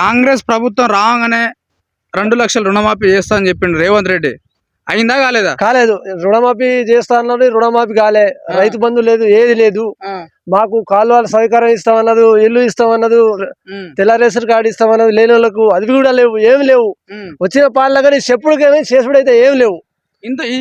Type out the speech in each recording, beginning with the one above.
కాంగ్రెస్ ప్రభుత్వం రాగానే రెండు లక్షల రుణమాఫీ చేస్తా అని చెప్పిండు రేవంత్ రెడ్డి. అయిందా కాలేదా? కాలేదు. రుణమాఫీ చేస్తా అన్నది రుణమాఫీ కాలే. రైతు బంధు లేదు ఏది లేదు. మాకు కాలువల సౌకర్యం ఇస్తామన్నది ఇల్లు ఇస్తామన్నది తెల్ల రేషన్ కార్డు ఇస్తామన్నది లేని వాళ్ళకు అది కూడా లేవు ఏమి లేవు. వచ్చిన పాలన కానీ చెప్పుడు కానీ చేసుడు అయితే ఏమి లేవు. ఇంత ఈ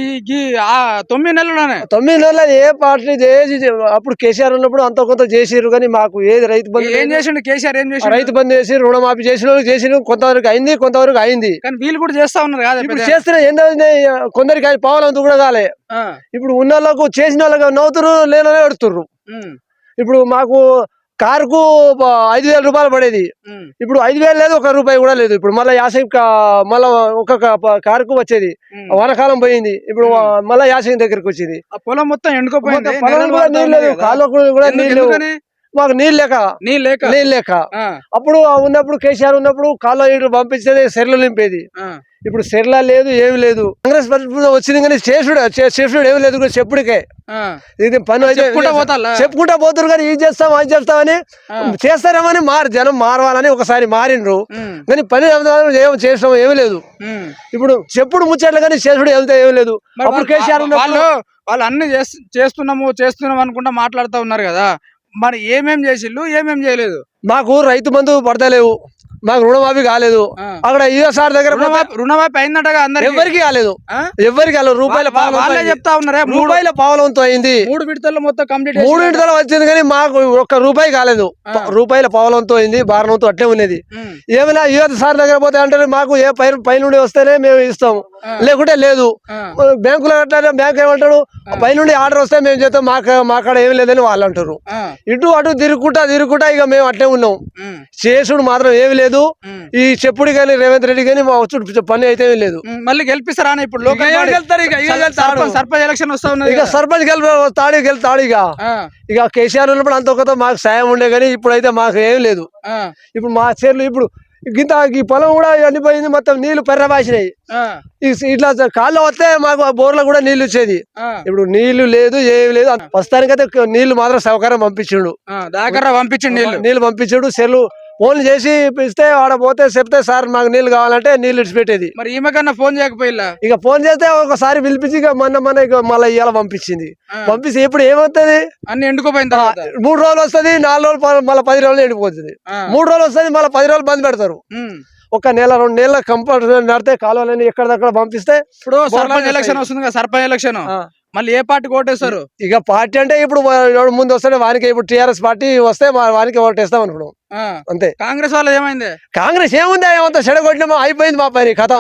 తొమ్మిది నెలలోనే తొమ్మిది నెలలు ఏ పార్టీ ఏది అప్పుడు కేసీఆర్ ఉన్నప్పుడు అంత కొంత చేసిర్రు కానీ మాకు ఏది రైతు బంధు ఏం చేసిండు కేసీఆర్? ఏం. చేసిండు? రైతు బంధు చేసి రుణమాఫీ చేసిన వాళ్ళకి చేసిన కొంతవరకు అయింది కొంతవరకు అయింది. కానీ వీళ్ళు కూడా చేస్తా ఉన్నారు కదా ఇప్పుడు చేస్తున్న ఏంటంటే కొందరికి పావులంత కూడా కాలే. ఇప్పుడు ఉన్న వాళ్ళకు చేసిన వాళ్ళకి నవ్వుతురు లేననే పెడుతుర్రు ఇప్పుడు మాకు కారుకు ఐదు వేల రూపాయలు పడేది. ఇప్పుడు ఐదు వేలు లేదు ఒక రూపాయి కూడా లేదు. ఇప్పుడు మళ్ళీ యాసవి కా- మళ్ళా ఒక క- ప- కారుకు వచ్చేది. వానాకాలం పోయింది. ఇప్పుడు మళ్ళీ యాసవి దగ్గరికి వచ్చింది. పొలం మొత్తం ఎండుకోపోయింది. పొలం కూడా నీళ్ళు లేదు. కదా. కాలువకు కూడా నీళ్ళు? మాకు నీళ్ళు లేక. నీళ్ళు లేక? నీళ్ళు లేక. అప్పుడు ఉన్నప్పుడు కేసీఆర్ ఉన్నప్పుడు కాలువ పంపించేది సెర్లు నింపేది. ఇప్పుడు సెర్లా లేదు ఏమి లేదు. కాంగ్రెస్ ప్రభుత్వం వచ్చింది కానీ చేసుడు చేసుడు ఏమి లేదు చెప్పుడికే. ఇది పని చెప్పుకుంటా పోతురు కానీ ఇది చేస్తాం అది చేస్తామని చేస్తారేమని మారు జనం మారవాలని ఒకసారి మారిండ్రు. కానీ పని ఏం చేస్తాం ఏమీ లేదు. ఇప్పుడు చెప్పుడు ముచ్చట్లు కానీ చేసుడు వెళ్తే ఏమీ లేదు. అప్పుడు కేసీఆర్ వాళ్ళు వాళ్ళు అన్ని చేస్- చేస్తున్నాము చేస్తున్నాము అనుకుంటా మాట్లాడుతూ ఉన్నారు కదా. మరి ఏమేం చేసిళ్ళు ఏమేం చేయలేదు? మాకు రైతు బంధు పడతలేవు. మాకు రుణమాఫీ కాలేదు. అక్కడ ఈఎస్ఆర్ దగ్గర రుణమాఫీ అందరికి? ఎవరికి కాలేదు? ఎవరికి కాలేదు. రూపాయల వాళ్ళే అయింది. చెప్తా ఉన్నారే? మూడు రూపాయల పావలంతో అయింది. మూడు విడతల్లో మొత్తం కంప్లీట్ మూడింటిలో వచ్చింది కానీ మాకు ఒక్క రూపాయి కాలేదు. రూపాయల పావలంతో అయింది బారణంతో అట్లే ఉన్నది. ఏమైనా సార్ దగ్గర పోతే అంటే మాకు ఏ పై పైనుండి వస్తేనే మేము ఇస్తాము. లేకుంటే లేదు. బ్యాంకులో అట్లా బ్యాంక్ ఏమంటాడు పైనుండి ఆర్డర్ వస్తే మేము చేస్తాం మాకు మా కాడ ఏం లేదని వాళ్ళు అంటారు. ఇటు అటు తిరుగుకుంటా తిరుగుకుంటా ఇక మేము అట్లే ఉన్నాం. చేసుడు మాత్రం ఏమి లేదు. ఈ చెప్పుడు కానీ రేవంత్ రెడ్డి కానీ మా వచ్చు పని అయితే ఏమీ లేదు. మళ్ళీ గెలిపిస్తారా ఇప్పుడు. సర్పంచ్ ఎలక్షన్ వస్తా ఉన్నది ఇక. సర్పంచ్ గెలి తాడి గెలుతాడు ఇక. ఇక కేసీఆర్ ఉన్నప్పుడు అంత మాకు సాయం ఉండే కానీ ఇప్పుడైతే మాకు ఏం లేదు. ఇప్పుడు మా చేర్లు ఇప్పుడు గింత ఈ పొలం కూడా ఎండిపోయింది మొత్తం నీళ్ళు పెర్రబాసినాయి ఈ- ఇట్లా కాళ్ళు వస్తే మాకు ఆ బోర్లో కూడా నీళ్ళు వచ్చేది. ఇప్పుడు నీళ్ళు లేదు ఏమి లేదు. ప్రస్తుతానికైతే నీళ్ళు మాత్రం సౌకర్యం పంపించిండు. పంపించండి నీళ్ళు నీళ్ళు పంపించాడు సెల్లు ఫోన్ చేసి ఇస్తే ఆడ పోతే చెప్తే సార్ మాకు నీళ్ళు కావాలంటే నీళ్ళు ఇడిచిపెట్టేది. మరి ఈమె కన్నా ఫోన్ చేయకపోయిల్లా ఇక ఫోన్ చేస్తే ఒకసారి పిలిపించి ఇక మొన్న మొన్న ఇక మళ్ళీ ఇవాళ పంపించింది. పంపిస్తే ఇప్పుడు ఏమవుతుంది అన్ని ఎండుకోపోయిన తర్వాత? మూడు రోజులు వస్తుంది నాలుగు రోజులు మళ్ళీ పది రోజులు ఎండిపోతుంది. మూడు రోజులు వస్తుంది మళ్ళీ పది రోజులు బంద్ పెడతారు. ఒక నెల రెండు నెలల కంపల్సరీ నడితే కాలువలని ఎక్కడిదక్కడ పంపిస్తే ఇప్పుడు సర్పంచ్ ఎలక్షన్ వస్తుంది కదా సర్పంచ్ ఎలక్షన్. మళ్ళీ ఏ పార్టీ ఓటేస్తారు? ఇక పార్టీ అంటే ఇప్పుడు ముందు వస్తే వానికి ఇప్పుడు టీఆర్ఎస్ పార్టీ వస్తే వానికి ఓటేస్తాం అనుకున్నాం. అంతే. కాంగ్రెస్ వాళ్ళది ఏమైంది? కాంగ్రెస్ ఏముంది ఏమంతా చెడగొట్టినా అయిపోయింది మా పని కథ.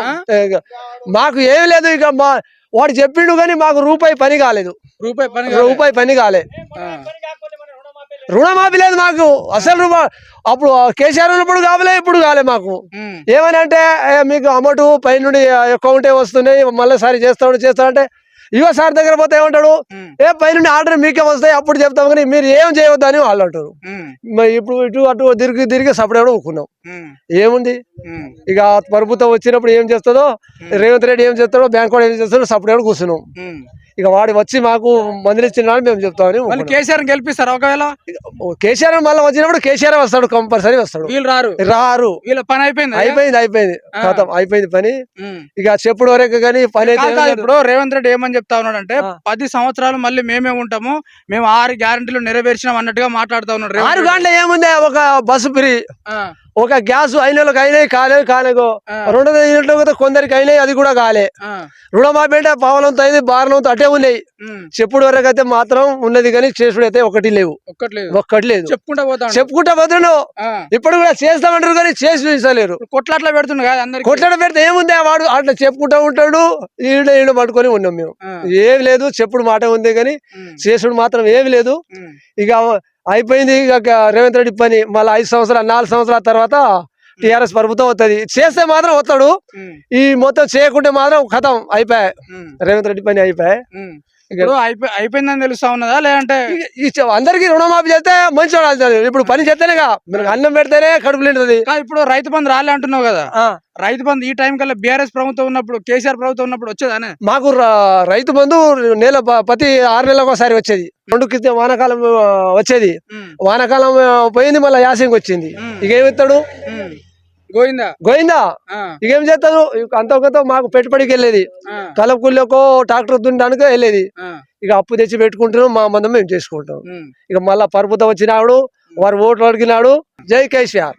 మాకు ఏమి లేదు ఇక మా వాడు చెప్పిండు కానీ మాకు రూపాయి పని కాలేదు. రూపాయి పని. రూపాయి పని కాలే. ఆ, రుణమాఫీ లేదు మాకు. అసలు రూపా అప్పుడు కేసీఆర్ ఉన్నప్పుడు కావలే ఇప్పుడు కాలే మాకు. ఏమని అంటే ఏ, మీకు అమౌంట్ పైనుండి అకౌంటే వస్తున్నాయి మళ్ళీ సారి చేస్తాడు చేస్తాడంటే ఇవో సార్ దగ్గర పోతే ఏమంటాడు? ఏ పైనుండి ఆర్డర్ మీకే వస్తాయి అప్పుడు చెప్తాం కానీ మీరు ఏం చేయవద్దు అని వాళ్ళు అంటారు ఇప్పుడు ఇటు అటు తిరిగి తిరిగి సపరేట్ ఉమ్, ఏముంది? ఇక ప్రభుత్వం వచ్చినప్పుడు ఏం చేస్తుందో? రేవంత్ రెడ్డి ఏం చేస్తాడో బ్యాంక్ వాడు ఏం చేస్తాడో సపరేట్ కూర్చున్నాం. ఇక వాడు వచ్చి మాకు మందిరిచ్చినాడు మేము చెప్తామని. కేసీఆర్ గెలిపిస్తారు ఒకవేళ? కేసీఆర్ మళ్ళీ వచ్చినప్పుడు కేసీఆర్ వస్తాడు కంపల్సరీ వస్తాడు. వీళ్ళు రారు. రారు. వీళ్ళ పని అయిపోయింది అయిపోయింది అయిపోయింది. అయిపోయింది పని. ఇక చెప్పుడు వరకు కానీ పని అయితే. ఇప్పుడు రేవంత్ రెడ్డి ఏమని చెప్తా ఉన్నాడంటే ఆ. పది సంవత్సరాలు మళ్ళీ మేమే ఉంటాము మేము ఆరు గ్యారంటీలు నెరవేర్చినాం అన్నట్టుగా మాట్లాడుతా ఉన్నాడు ఆరు. గంటల ఏముంది ఒక బస్సు ఫ్రీ ఒక గ్యాస్ అయిన వాళ్ళకి అయినాయి కాలేదు కాలేగో ఆ. రెండు వందల యూనిట్లు కూడా కొందరికి అయినాయి అది కూడా కాలే. రుణమాఫీ అంటే పావలంతో అయింది బారణంతో అట్టే ఉన్నాయి. చెప్పుడు వరకు అయితే మాత్రం ఉన్నది కానీ చేసుడు అయితే ఒకటి లేవు. ఒక్కటి లేదు. చెప్పుకుంటా పోతా చెప్పుకుంటా పోతుండు ఇప్పుడు కూడా చేస్తామంటారు కానీ చేసి చూపించలేరు కొట్లాట్లా అందరికి. కొట్టడ పెడితే ఏముంది? ఆ వాడు అట్లా చెప్పుకుంటా ఉంటాడు ఈడ ఈడ పట్టుకొని ఉన్నాం మేము. ఏమి లేదు చెప్పుడు మాట ఉంది కానీ చేసుడు మాత్రం ఏమి లేదు. ఇక అయిపోయింది ఇక రేవంత్ రెడ్డి పని. మళ్ళీ ఐదు సంవత్సరాలు నాలుగు సంవత్సరాల తర్వాత టిఆర్ఎస్ ప్రభుత్వం వస్తుంది చేస్తే మాత్రం వస్తాడు ఈ మొత్తం చేయకుంటే మాత్రం కథం అయిపోయాయి. రేవంత్ రెడ్డి పని అయిపోయాయి. ఇప్పుడు అయిపోయి అయిపోయిందని తెలుస్తా ఉన్నదా? లేదంటే అందరికీ రుణమాఫీ చేస్తే మంచి అవుతుంది ఇప్పుడు పని చేస్తేనేగా మీరు అన్నం పెడితేనే కడుపు నిండుతుంది. ఇప్పుడు రైతు బంధు రాలే అంటున్నావు కదా. రైతు బంధు ఈ టైం కల్లా బీఆర్ఎస్ ప్రభుత్వం ఉన్నప్పుడు కేసీఆర్ ప్రభుత్వం ఉన్నప్పుడు వచ్చేదానే? మాకు రైతు బంధు నెల ప్రతి ఆరు నెలలకు ఒకసారి వచ్చేది. రెండు క్రితం వానాకాలం వచ్చేది. వానాకాలం పోయింది మళ్ళీ యాసింగ్ వచ్చింది. ఇక ఏమిస్తాడు గోయిందా గోయిందా ఇక ఏం చేస్తారు? ఇక అంత కొంత మాకు పెట్టుబడికి వెళ్ళేది. కలపుకుళ్ళకో ట్రాక్టర్ దున్నడానికి వెళ్ళేది. ఇక అప్పు తెచ్చి పెట్టుకుంటున్నాం మా మందం మేము చేసుకుంటాం. ఇక మళ్ళా పరుపుతో వచ్చినాడు వారు ఓట్లు అడిగినాడు. జై కేసీఆర్.